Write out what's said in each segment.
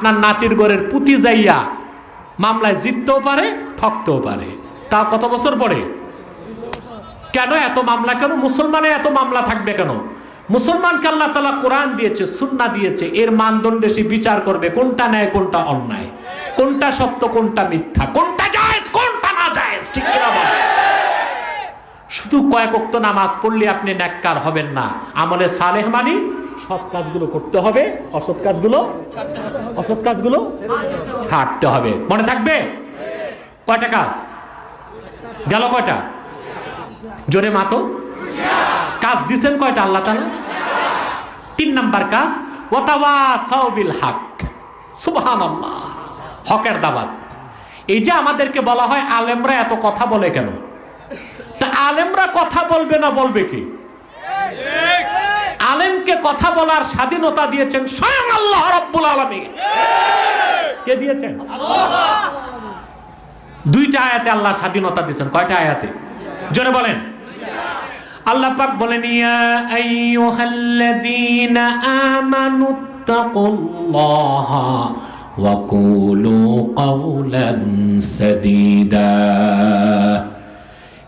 আপনার নাতির গড়ের পুঁতি যাইয়া মামলায় জিততেও পারে, ঠকতেও পারে। তা কত বছর পরে? কেন এত মামলা, কেন মুসলমানে এত মামলা থাকবে কেন? মুসলমানকে আল্লাহ তালা কোরআন দিয়েছে সুন্না দিয়েছে, এর মানদণ্ডে সে বিচার করবে, কোনটা ন্যায়, কোনটা অন্যায়। কোনটা সত্য, কোনটা মিথ্যা, কোনটা জায়েজ, কোনটা না জায়েজ, ঠিক কিনা? শুধু কয়েক অক্ত নামাজ পড়লে আপনি ন্যাক্কার হবেন না। আমলে সালেহ মানি সৎ কাজগুলো করতে হবে, অসৎ কাজগুলো অসৎ কাজগুলো ছাড়তে হবে। মনে থাকবে? কয়টা কাজ? গেল কয়টা? জোরে মাতো। কাজ দিছেন কয়টা আল্লাহ তালা তিন নাম্বার কাজ ওয়াতাওয়া সাউবিল হক। সুবহান হকের দাবাত এই যে আমাদেরকে বলা হয় আলেমরা এত কথা বলে কেন? আলেমরা কথা বলবে না বলবে কি? আলেমকে কথা বলার স্বাধীনতা দিয়েছেন স্বয়ং আল্লাহ রব্বুল আলমী কে দিয়েছেন? দুইটা আয়াতে আল্লাহ স্বাধীনতা দিয়েছেন। কয়টা আয়াতে? জোরে বলেন। আল্লাহ পাক বলেন, ইয়া আইয়ুহাল্লাযীনা আমানু তাকুল্লাহা ওয়া কুলু কাওলান সাদীদা।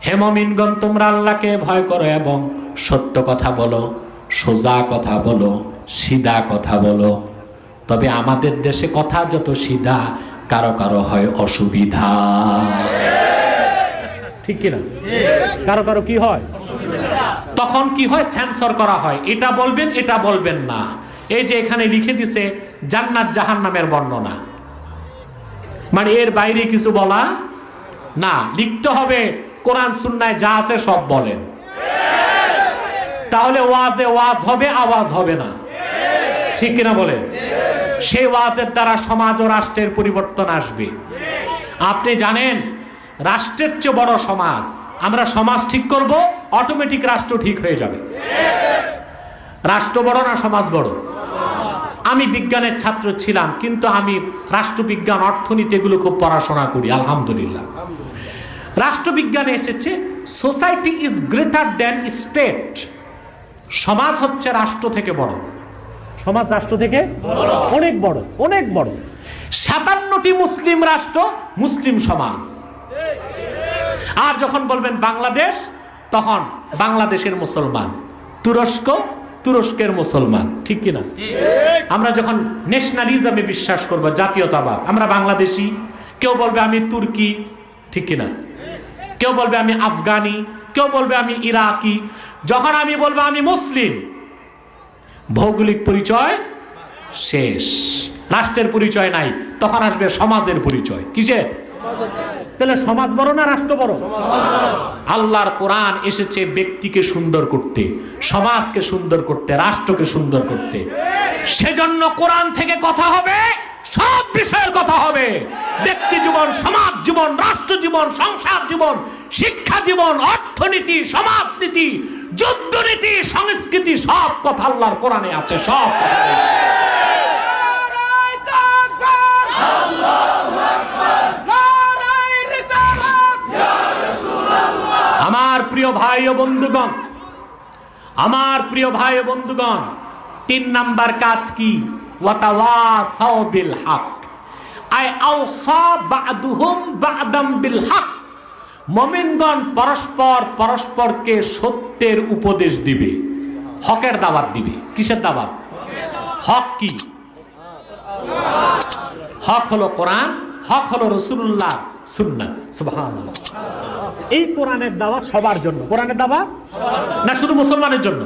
হে মুমিনগণ, তোমরা আল্লাহকে ভয় করো এবং সত্য কথা বলো, সোজা কথা বলো, সিধা কথা বলো। তবে আমাদের দেশে কথা যত সিধা, কারও কারও হয় অসুবিধা। ঠিক কিনা? কারও কারও কি হয়? তখন কি হয়? সেন্সর করা হয়। এটা বলবেন এটা বলবেন না। এই যে এখানে লিখে দিছে, জান্নাত জাহান্নামের বর্ণনা। মানে এর বাইরে কিছু বলা না। লিখতে হবে কোরআন সুন্নায় যা আছে সব বলেন। তাহলে ওয়াজে ওয়াজ হবে, আওয়াজ হবে না। ঠিক কিনা বলেন? সেই ওয়াজের দ্বারা সমাজ ও রাষ্ট্রের পরিবর্তন আসবে। আপনি জানেন, রাষ্ট্রের চেয়ে বড় সমাজ, আমরা সমাজ ঠিক করব অটোমেটিক রাষ্ট্র ঠিক হয়ে যাবে। রাষ্ট্র বড় না সমাজ বড়? আমি বিজ্ঞানের ছাত্র ছিলাম, কিন্তু আমি রাষ্ট্রবিজ্ঞান, অর্থনীতি এগুলো খুব পড়াশোনা করি, আলহামদুলিল্লাহ। রাষ্ট্রবিজ্ঞানে এসেছে society is greater than state সমাজ হচ্ছে রাষ্ট্র থেকে বড়। সমাজ রাষ্ট্র থেকে অনেক বড় অনেক বড়। সাতান্নটি মুসলিম রাষ্ট্র, মুসলিম সমাজ। আর যখন বলবেন বাংলাদেশ, তখন বাংলাদেশের মুসলমান, তুরস্ক, তুরস্কের মুসলমান, ঠিক কিনা? আমরা যখন ন্যাশনালিজমে বিশ্বাস করব, জাতীয়তাবাদ, আমরা বাংলাদেশি, কেউ বলবে আমি তুর্কি, ঠিক কিনা? কেউ বলবে আমি আফগানি, কেউ বলবে আমি ইরাকি, যখন আমি বলব আমি মুসলিম, ভৌগোলিক পরিচয় শেষ। রাষ্ট্রের পরিচয় নাই, তখন আসবে সমাজের পরিচয়। কিসের? তাহলে সমাজ বড় না রাষ্ট্র বড়? আল্লাহর কোরআন এসেছে ব্যক্তিকে সুন্দর করতে, সমাজকে সুন্দর করতে, রাষ্ট্রকে সুন্দর করতে। সেজন্য কোরআন থেকে কথা হবে, সব বিষয়ের কথা হবে। ব্যক্তি জীবন সমাজ জীবন রাষ্ট্র জীবন সংসার জীবন শিক্ষা জীবন অর্থনীতি সমাজনীতি যুদ্ধনীতি সংস্কৃতি সব কথা আল্লাহর কোরআনে আছে সব আমার প্রিয় ভাই ও বন্ধুগণ আমার প্রিয় ভাই ও বন্ধুগণ তিন নাম্বার কাজ কি? ওয়াতাওয়াসাও বিল হক। আই আওসা বাদুহুম বাদাম মুমিনগণ পরস্পর পরস্পরকে সত্যের উপদেশ দিবে, হকের দাওয়াত দিবে। কিসের দাওয়াত? হক কি? হক হলো কোরআন, হক হলো রসুল্লাহ সুবহানাল্লাহ। এই কোরআনের দাওয়া সবার জন্য। কোরআনের দাওয়া না, শুধু মুসলমানের জন্য।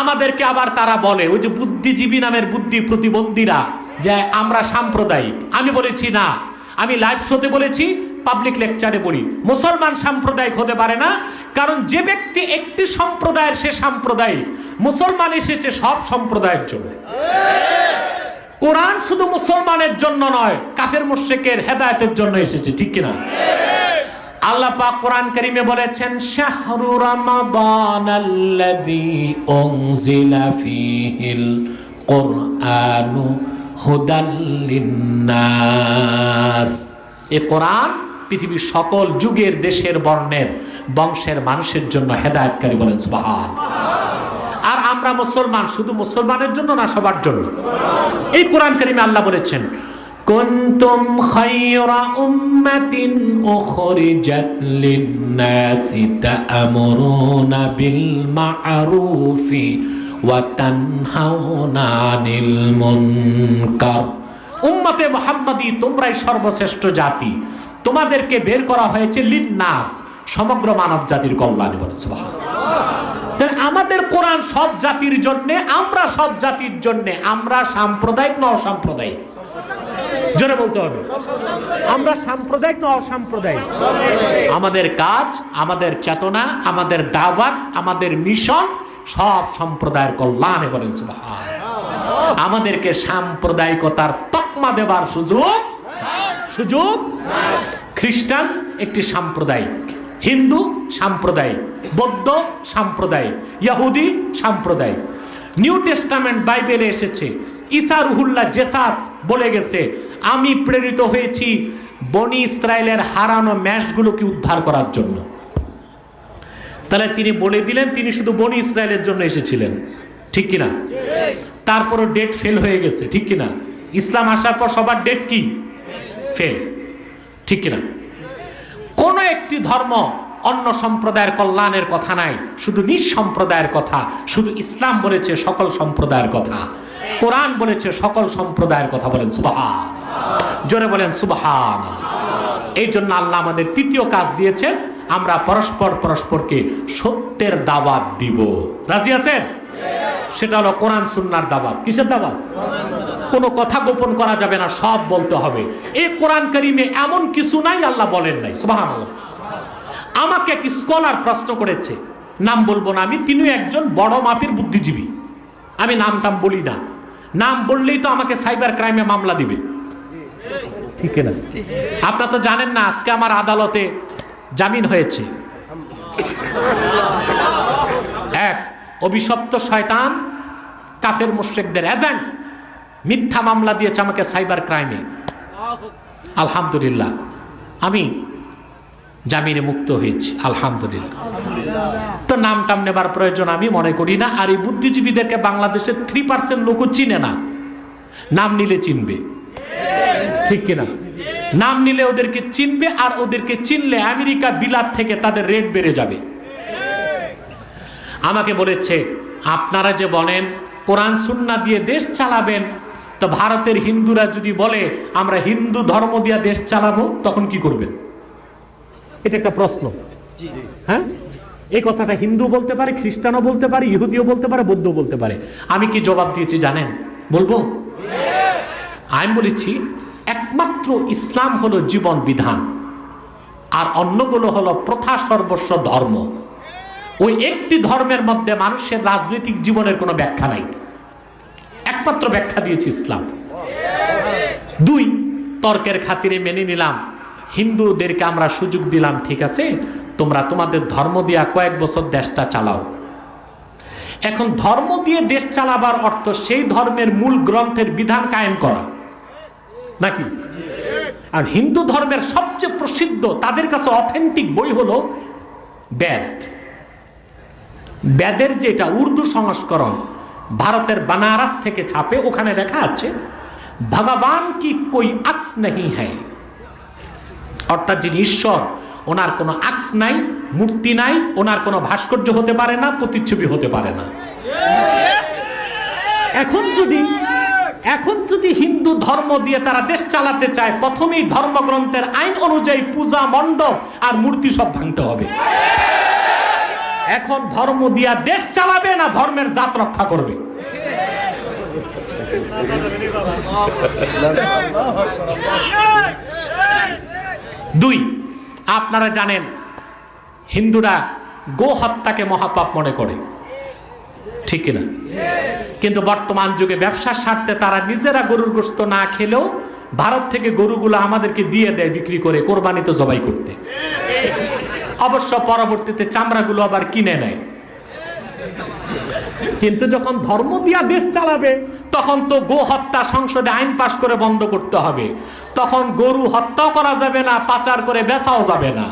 আমাদেরকে আবার তারা বলে, ওই যে বুদ্ধিজীবী নামের বুদ্ধি প্রতিবন্ধীরা যে আমরা সাম্প্রদায়িক। আমি বলেছি না। আমি লাইভ শোতে বলেছি পাবলিক লেকচারে বলি মুসলমান সাম্প্রদায়িক হতে পারে না, কারণ যে ব্যক্তি একটি সম্প্রদায়ের, সে সাম্প্রদায়িক। মুসলমান এসেছে সব সম্প্রদায়ের জন্য। কোরআন শুধু মুসলমানের জন্য নয়, কাফের, মুশ্রিকের হেদায়তের জন্য এসেছে, ঠিক কিনা? আল্লাহ পাক কোরআন কারিমে বলেছেন, শাহরু রমাদান কুরআনু হুদাল লিন্নাস। এই কোরআন পৃথিবীর সকল যুগের দেশের বর্ণের, বংশের মানুষের জন্য হেদায়েতকারী বলেন, সুবহান। আর আমরা মুসলমান, শুধু মুসলমানের জন্য না, সবার জন্য। এই কোরআন কারিমে আল্লাহ বলেছেন, কুনতুম খায়রা উম্মাতিন উখরিজাত লিন-নাসি তা'মুরুনা বিল উম্মতে মুহাম্মাদি, তোমরাই সর্বশ্রেষ্ঠ জাতি। তোমাদেরকে বের করা হয়েছে লিন-নাস, সমগ্র মানব জাতির কল্যাণে বলে সুবহানাল্লাহ। তাহলে আমাদের কোরআন সব জাতির জন্য, আমরা সব জাতির জন্য, আমরা সাম্প্রদায়িক না অসাম্প্রদায়িক? জোরে বলতে হবে। আমরা সাম্প্রদায়িক না অসাম্প্রদায়িক? আমাদের কাজ, আমাদের চেতনা, আমাদের দাওয়াত, আমাদের মিশন সব সম্প্রদায়ের কল্যাণে বলেন আমাদেরকে সাম্প্রদায়িকতার তকমা দেবার সুযোগ সুযোগ? খ্রিস্টান একটি সাম্প্রদায়িক, হিন্দু সাম্প্রদায়িক, বৌদ্ধ সাম্প্রদায়িক ইয়াহুদি সাম্প্রদায়িক। নিউ টেস্টামেন্ট বাইবেলে এসেছে, ঈসা রুহুল্লাহ জেসাস বলে গেছে, আমি প্রেরিত হয়েছি বনি ইসরায়েলের হারানো ম্যাশগুলোকে উদ্ধার করার জন্য। তাহলে তিনি বলে দিলেন, তিনি শুধু বনি ইসরায়েলের জন্য এসেছিলেন। ঠিক কিনা? তারপরও ডেট ফেল হয়ে গেছে, ঠিক কিনা? ইসলাম আসার পর সবার ডেট কি? ফেল ঠিক কিনা? কোনো একটি ধর্ম অন্য সম্প্রদায়ের কল্যাণের কথা নাই, শুধু নিজ সম্প্রদায়ের কথা, শুধু ইসলাম বলেছে সকল সম্প্রদায়ের কথা। কোরআন বলেছে সকল সম্প্রদায়ের কথা বলেন, সুবাহান। জোরে বলেন, সুবাহান। এই জন্য আল্লাহ আমাদের তৃতীয় কাজ দিয়েছে আমরা পরস্পর পরস্পরকে সত্যের দাওয়াত দিব। রাজি আছেন? সেটা হলো কোরআন, সুন্নার দাওয়াত। কিসের দাওয়াত? কোনো কথা গোপন করা যাবে না, সব বলতে হবে। এই কোরআন করিমে এমন কিছু নাই, আল্লাহ বলেন নাই। আমাকে এক স্কলার প্রশ্ন করেছে। নাম বলব না আমি, তিনিও একজন বড় মাপের বুদ্ধিজীবী। আমি নাম টাম বলি না। নাম বললেই তো আমাকে সাইবার ক্রাইমে মামলা দিবে। ঠিক না? আপনারা তো জানেন না, আজকে আমার আদালতে জামিন হয়েছে। এক, অভিশপ্ত শয়তান, কাফের মুশ্রিকদের এজেন্ট, মিথ্যা মামলা দিয়েছে আমাকে সাইবার ক্রাইমে। আলহামদুলিল্লাহ। আমি জামিনে মুক্ত হয়েছি, আলহামদুলিল্লাহ। তো নাম টাম নেবার প্রয়োজন আমি মনে করি না, আর এই বুদ্ধিজীবীদেরকে বাংলাদেশের থ্রি পার্সেন্ট লোকও চিনে না। নাম নিলে চিনবে। ঠিক কিনা? নাম নিলে ওদেরকে চিনবে আর ওদেরকে চিনলে আমেরিকা বিলাত থেকে তাদের রেট বেড়ে যাবে। আমাকে বলেছে আপনারা যে বলেন কোরআন সুন্না দিয়ে দেশ চালাবেন তো ভারতের হিন্দুরা যদি বলে আমরা হিন্দু ধর্ম দিয়ে দেশ চালাবো তখন কি করবেন? এটা একটা প্রশ্ন। হ্যাঁ? এই কথাটা হিন্দু বলতে পারে খ্রিস্টানও বলতে পারে ইহুদিও বলতে পারে বৌদ্ধ বলতে পারে। আমি কি জবাব দিয়েছি জানেন? বলব? আমি বলেছি একমাত্র ইসলাম হলো জীবন বিধান। আর অন্যগুলো হলো প্রথা সর্বস্ব ধর্ম। ওই একটি ধর্মের মধ্যে মানুষের রাজনৈতিক জীবনের কোনো ব্যাখ্যা নাই। একমাত্র ব্যাখ্যা দিয়েছে ইসলাম। দুই, তর্কের খাতিরে মেনে নিলাম। হিন্দুদেরকে আমরা সুযোগ দিলাম, ঠিক আছে? তোমরা তোমাদের ধর্ম দিয়া কয়েক বছর দেশটা চালাও। এখন ধর্ম দিয়ে দেশ চালাবার অর্থ সেই ধর্মের মূল গ্রন্থের বিধান কায়েম করা। নাকি? আর হিন্দু ধর্মের সবচেয়ে প্রসিদ্ধ, তাদের কাছে অথেন্টিক বই হলো বেদ। বেদের যেটা উর্দু সংস্করণ, ভারতের বানারস থেকে ছাপে, ওখানে লেখা আছে, ভগবান কি কই আক্স নেই হ্যায়? অর্থাৎ যিনি ঈশ্বর, ওনার কোনো আক্স নাই, মূর্তি নাই, ওনার কোনো ভাস্কর্য হতে পারে না, প্রতিচ্ছবি হতে পারে না। এখন যদি এখন যদি হিন্দু ধর্ম দিয়ে তারা দেশ চালাতে চায়, প্রথমেই ধর্মগ্রন্থের আইন অনুযায়ী পূজা, মণ্ডপ আর মূর্তি সব ভাঙতে হবে। এখন ধর্ম দিয়া দেশ চালাবে না, ধর্মের জাত রক্ষা করবে। দুই, আপনারা জানেন, হিন্দুরা গো হত্যাকে মহাপাপ মনে করে। ঠিক কিনা? কিন্তু বর্তমান যুগে ব্যবসার স্বার্থে তারা নিজেরা গরুর গোস্ত না খেলেও ভারত থেকে গরুগুলো আমাদেরকে দিয়ে দেয় বিক্রি করে, কোরবানিতে জবাই করতে। অবশ্য পরবর্তীতে চামড়াগুলো আবার কিনে নেয়। কিন্তু যখন ধর্ম দিয়া দেশ চালাবে, তখন তো গো হত্যা সংসদে আইন পাশ করে বন্ধ করতে হবে। তখন গরু হত্যাও করা যাবে না, পাচার করে বেচাও যাবে না।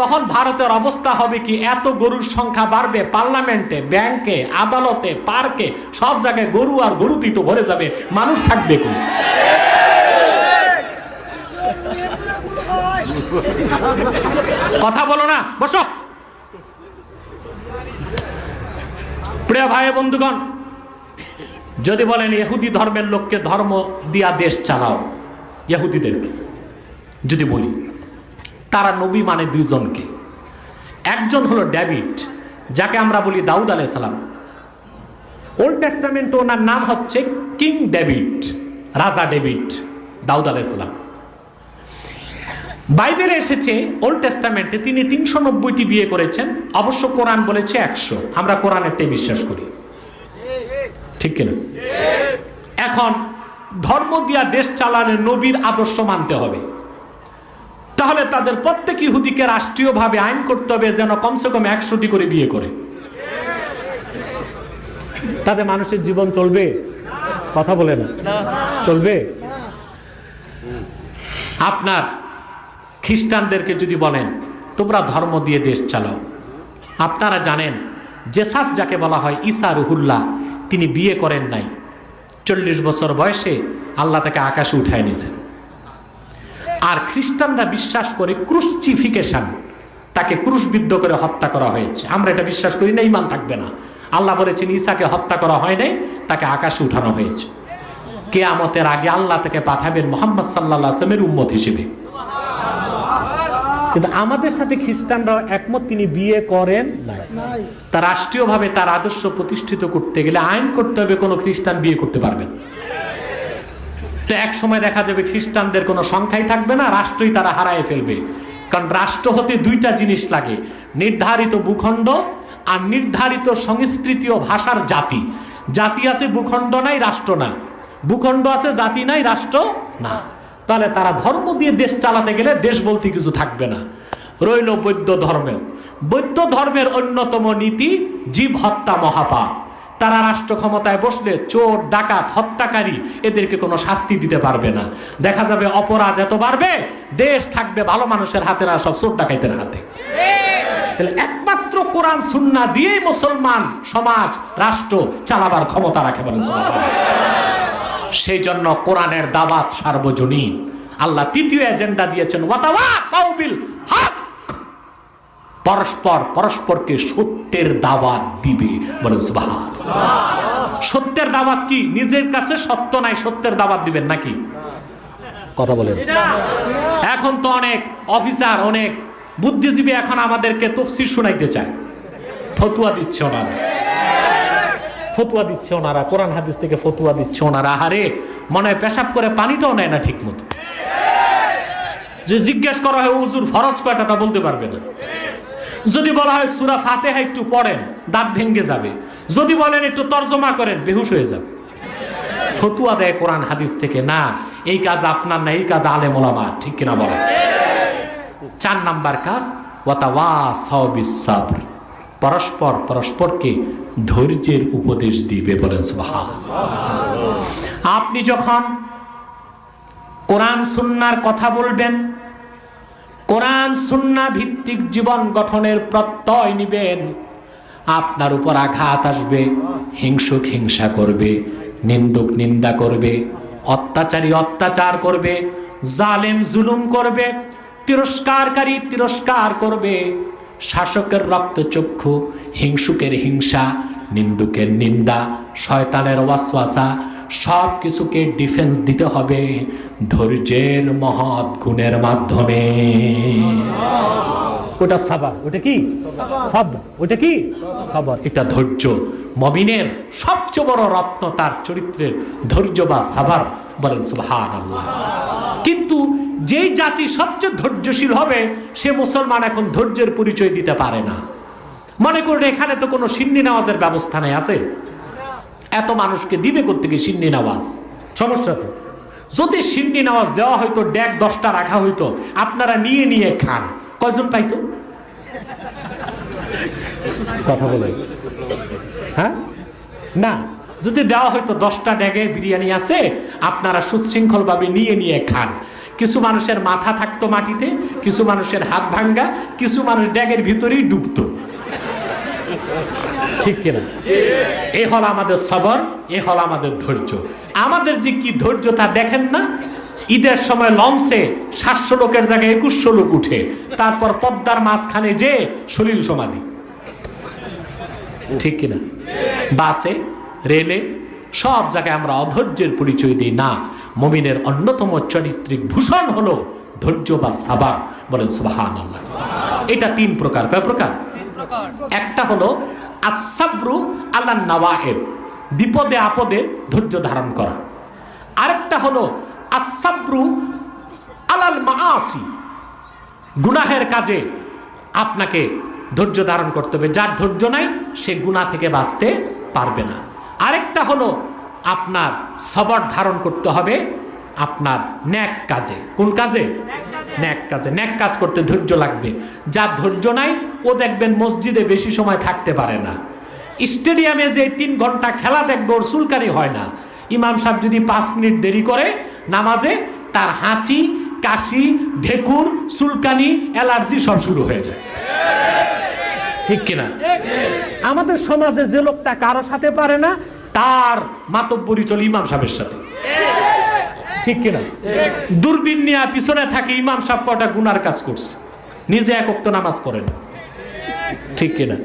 তখন ভারতের অবস্থা হবে কি? এত গরুর সংখ্যা বাড়বে, পার্লামেন্টে, ব্যাংকে, আদালতে, পার্কে, সব জায়গায় গরু আর গরুতেই তো ভরে যাবে। মানুষ থাকবে কোন কথা বলো না, বসো। প্রিয় ভাই বন্ধুগণ, যদি বলেন ইহুদি ধর্মের লোককে ধর্ম দিয়া দেশ চালাও, ইহুদিদেরকে, যদি বলি। তারা নবী মানে দুইজনকে। একজন হলো ড্যাভিড যাকে আমরা বলি দাউদ আলাই সালাম। ওল্ড টেস্টামেন্ট ওনার নাম হচ্ছে কিং ডেভিড, রাজা ডেভিড, দাউদ আলাই সালাম। বাইবেলে এসেছে ওল্ড টেস্টামেন্টে তিনি তিনশো নব্বইটি বিয়ে করেছেন, অবশ্য কোরআন বলেছে একশো। আমরা কোরআনেরটাই বিশ্বাস করি। ঠিক কিনা? এখন ধর্ম দিয়া দেশ চালানোর নবীর আদর্শ মানতে হবে। তাহলে তাদের প্রত্যেক ইহুদিকে রাষ্ট্রীয়ভাবে আইন করতে হবে যেন কমসে কম একশোটি করে বিয়ে করে। তাতে মানুষের জীবন চলবে? কথা বলে না। চলবে? আপনার খ্রিস্টানদেরকে যদি বলেন, তোমরা ধর্ম দিয়ে দেশ চালাও। আপনারা জানেন, জেসাস যাকে বলা হয় ঈসা রুহুল্লাহ, তিনি বিয়ে করেন নাই। চল্লিশ বছর বয়সে আল্লাহ তাকে আকাশে উঠায় নিয়েছেন। আর খ্রিস্টানরা বিশ্বাস করে ক্রুশচিফিকেশন তাকে ক্রুশবিদ্ধ করে হত্যা করা হয়েছে। আমরা এটা বিশ্বাস করি না ইমান থাকবে না। আল্লাহ বলেছেন, ঈসাকে হত্যা করা হয় নাই, তাকে আকাশে উঠানো হয়েছে। কেয়ামতের আগে আল্লাহ তাকে পাঠাবেন মোহাম্মদ সাল্লাহ আসলামের উম্মত হিসেবে। কিন্তু আমাদের সাথে খ্রিস্টানরাও একমত, তিনি বিয়ে করেন তা রাষ্ট্রীয়ভাবে তার আদর্শ প্রতিষ্ঠিত করতে গেলে আইন করতে হবে, কোনো খ্রিস্টান বিয়ে করতে পারবেন তো এক সময় দেখা যাবে খ্রিস্টানদের কোনো সংখ্যাই থাকবে না, রাষ্ট্রই তারা হারায় ফেলবে। কারণ রাষ্ট্র হতে দুইটা জিনিস লাগে, নির্ধারিত ভূখণ্ড আর নির্ধারিত সংস্কৃতি ও ভাষার জাতি। জাতি আছে ভূখণ্ড নাই, রাষ্ট্র না। ভূখণ্ড আছে, জাতি নাই, রাষ্ট্র না। তাহলে তারা ধর্ম দিয়ে দেশ চালাতে গেলে দেশ বলতে কিছু থাকবে না। রইল বৌদ্ধ ধর্মেও। বৌদ্ধ ধর্মের অন্যতম নীতি জীব হত্যা মহাপাপ। তারা রাষ্ট্র ক্ষমতায় বসলে চোর, ডাকাত, হত্যাকারী এদেরকে কোনো শাস্তি দিতে পারবে না। দেখা যাবে অপরাধ এত বাড়বে, দেশ থাকবে ভালো মানুষের হাতে, না সব চোর ডাকাইতের হাতে। একমাত্র কোরআন, সুন্না দিয়েই মুসলমান সমাজ, রাষ্ট্র চালাবার ক্ষমতা রাখে বলেন সেই জন্য কোরআনের দাওয়াত সার্বজনীন। আল্লাহ তৃতীয় এজেন্ডা দিয়েছেন, ওয়াতাওয়াসাউ বিল হক। পরস্পর, পরস্পরকে সত্যের দাওয়াত দিবে। সত্যের দাওয়াত কি? নিজের কাছে সত্য নাই, সত্যের দাওয়াত দিবেন নাকি? কথা বলেন। এখন তো অনেক অফিসার, অনেক বুদ্ধিজীবী এখন আমাদেরকে তফসির শোনাইতে চায়। ফতুয়া দিচ্ছে ওনারা। ফতুয়া দিচ্ছে ওনারা, কোরআন হাদিস থেকে ফতুয়া দিচ্ছে ওনারা। আহারে, মনে হয় পেশাব করে পানিটাও নেয় না ঠিক মতো যে জিজ্ঞেস করা হয় উজুর ফরজ কয়টা? তা বলতে পারবে না। যদি বলা হয় সুরা ফাতেহা একটু পড়েন, দাঁত ভেঙ্গে যাবে। যদি বলেন একটু তর্জমা করেন, বেহুশ হয়ে যাবে। ফতুয়া দেয় কোরআন, হাদিস থেকে, না, এই কাজ আপনার না, এই কাজ আলেম ওলামা ঠিক কিনা বলেন? চার নাম্বার কাজ পরস্পর, পরস্পরকে ধৈর্যের উপদেশ দিবে বলেন আপনি যখন কোরআন, সুন্নার কথা বলবেন কোরআন সুন্না ভিত্তিক জীবন গঠনের প্রত্যয় নিবেন। আপনার উপর আঘাত আসবে, হিংসুক হিংসা করবে, নিন্দুক নিন্দা করবে, অত্যাচারী অত্যাচার করবে, জালেম জুলুম করবে, তিরস্কারকারী তিরস্কার করবে। শাসকের রক্তচক্ষু, হিংসুকের হিংসা, নিন্দুকের নিন্দা, শয়তানের ওয়াসওয়াসা সব কিছুকে ডিফেন্স দিতে হবে ধৈর্যের মহৎ গুণের মাধ্যমে। ওটা সাবার ওটা কি? সব ওটা কি? সাবার এটা ধৈর্য। মমিনের সবচেয়ে বড় রত্ন তার চরিত্রের ধৈর্য বা সাবার বলেন সুবহান কিন্তু যেই জাতি সবচেয়ে ধৈর্যশীল হবে সে মুসলমান এখন ধৈর্যের পরিচয় দিতে পারে না। মনে করুন এখানে তো কোনো সিন্নি নামাজের ব্যবস্থা নেই আছে? এত মানুষকে দিবে করতে সিন্নি নামাজ? সমস্যা তো। যদি সিন্নি নামাজ দেওয়া হয়তো ড্যাগ দশটা রাখা হইতো, আপনারা নিয়ে নিয়ে খান। কয়জন পাইতো? কথা বলে। হ্যাঁ? না, যদি দেওয়া হয়তো দশটা ড্যাগে বিরিয়ানি আছে, আপনারা সুশৃঙ্খলভাবে নিয়ে নিয়ে খান। কিছু মানুষের মাথা থাকতো মাটিতে, কিছু মানুষের হাত ভাঙ্গা, কিছু মানুষ ড্যাগের ভিতরেই ডুবতো। ঠিক কিনা? এ হল আমাদের সবর, এ হল আমাদের ধৈর্য। আমাদের যে কি ধৈর্য তা দেখেন না? ঈদের সময় লঞ্চে সাতশো লোকের জায়গায় একুশশো লোক উঠে। তারপর পদ্মার মাঝখানে যে সলিল সমাধি। ঠিক কিনা? বাসে, রেলে, সব জায়গায় আমরা অধৈর্যের পরিচয় দিই। না, মমিনের অন্যতম চরিত্রিক ভূষণ হলো ধৈর্য বা সাবার। বলেন আল্লাহ এটা তিন প্রকার। কয় প্রকার? একটা হলো আসাব্রু আল্লাহ নওয়ায়েব বিপদে আপদে ধৈর্য ধারণ করা। আরেকটা হলো আসাব্রু আলাল মাআসি, গুনাহের কাজে আপনাকে ধৈর্য ধারণ করতে হবে। যার ধৈর্য নাই, সে গুনাহ থেকে বাঁচতে পারবে না। আরেকটা হলো আপনার সবর ধারণ করতে হবে আপনার ন্যাক কাজে। কোন কাজে? ন্যাক কাজে, ন্যাক কাজ করতে ধৈর্য লাগবে। যার ধৈর্য নাই, ও দেখবেন মসজিদে বেশি সময় থাকতে পারে না। স্টেডিয়ামে যে তিন ঘণ্টা খেলা দেখবে, ওর চুলকানি হয় না। ইমাম সাহেব যদি পাঁচ মিনিট দেরি করে নামাজে, তার হাঁচি, কাশি, ঢেকুর, চুলকানি, অ্যালার্জি সব শুরু হয়ে যায়। ঠিক কিনা? আমাদের সমাজে যে লোকটা কারও সাথে পারে না, তার মাতব্বরি চলে ইমাম সাহেবের সাথে। ঠিক কিনা? দূরবীন নিয়ে পিছনে থাকে ইমাম সাহেব কটা গুনার কাজ করছে? নিজে একক নামাজ পড়ে না। ঠিক কিনা?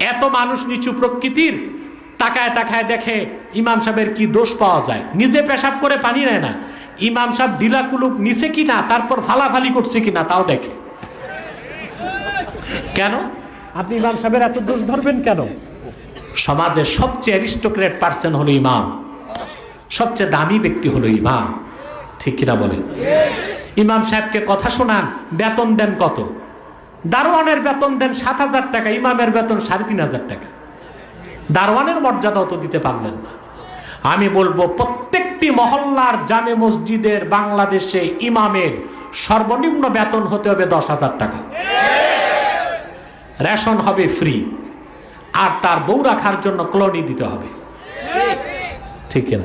এত মানুষ নিচু প্রকৃতির, তাকায় তাকায় দেখে ইমাম সাহেবের কি দোষ পাওয়া যায়? নিজে পেশাব করে পানি নেয় না। ইমাম সাহেব ডিলা কুলুক নিছে কিনা তারপর ফালাফালি করছে কিনা তাও দেখে। কেন? আপনি ইমাম সাহেবের এত দোষ ধরবেন কেন? সমাজের সবচেয়ে অ্যারিস্টোক্রেট পার্সন হলো ইমাম। সবচেয়ে দামি ব্যক্তি হলো ইমাম। ঠিক কিনা বলেন? ইমাম সাহেবকে কথা শোনান, বেতন দেন কত? দারোয়ানের বেতন দেন সাত হাজার টাকা, ইমামের বেতন সাড়ে তিন হাজার টাকা। দারোয়ানের মর্যাদাও তো দিতে পারলেন না। আমি বলব, প্রত্যেকটি মহল্লার জামে মসজিদের বাংলাদেশে ইমামের সর্বনিম্ন বেতন হতে হবে দশ হাজার টাকা। রেশন হবে ফ্রি। আর তার বউ রাখার জন্য ক্লনি দিতে হবে। ঠিক কিনা?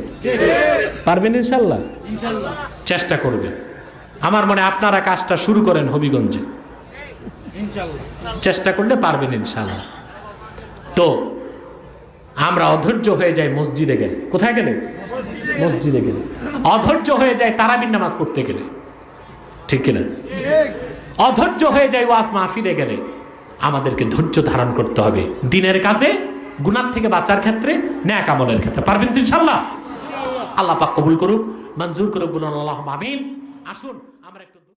পারবেন ইনশাল্লাহ? চেষ্টা করবেন আমার মনে আপনারা কাজটা শুরু করেন হবিগঞ্জে। চেষ্টা করলে পারবেন ইনশাল্লাহ। তো আমরা অধৈর্য হয়ে যাই মসজিদে গেলে। কোথায় গেলে? মসজিদে গেলে। অধৈর্য হয়ে যায় তারাবির নামাজ পড়তে গেলে। ঠিক কিনা? অধৈর্য হয়ে যায় ওয়াজ মাহফিলে গেলে। আমাদেরকে ধৈর্য ধারণ করতে হবে। দিনের কাজে গুনার থেকে বাঁচার ক্ষেত্রে, ন্যাক আমলের ক্ষেত্রে। পারবেন ইনশাল্লাহ আল্লাহ পাক কবুল করুক, মঞ্জুর করুক, বলুন আল্লাহ আমিন। আসুন।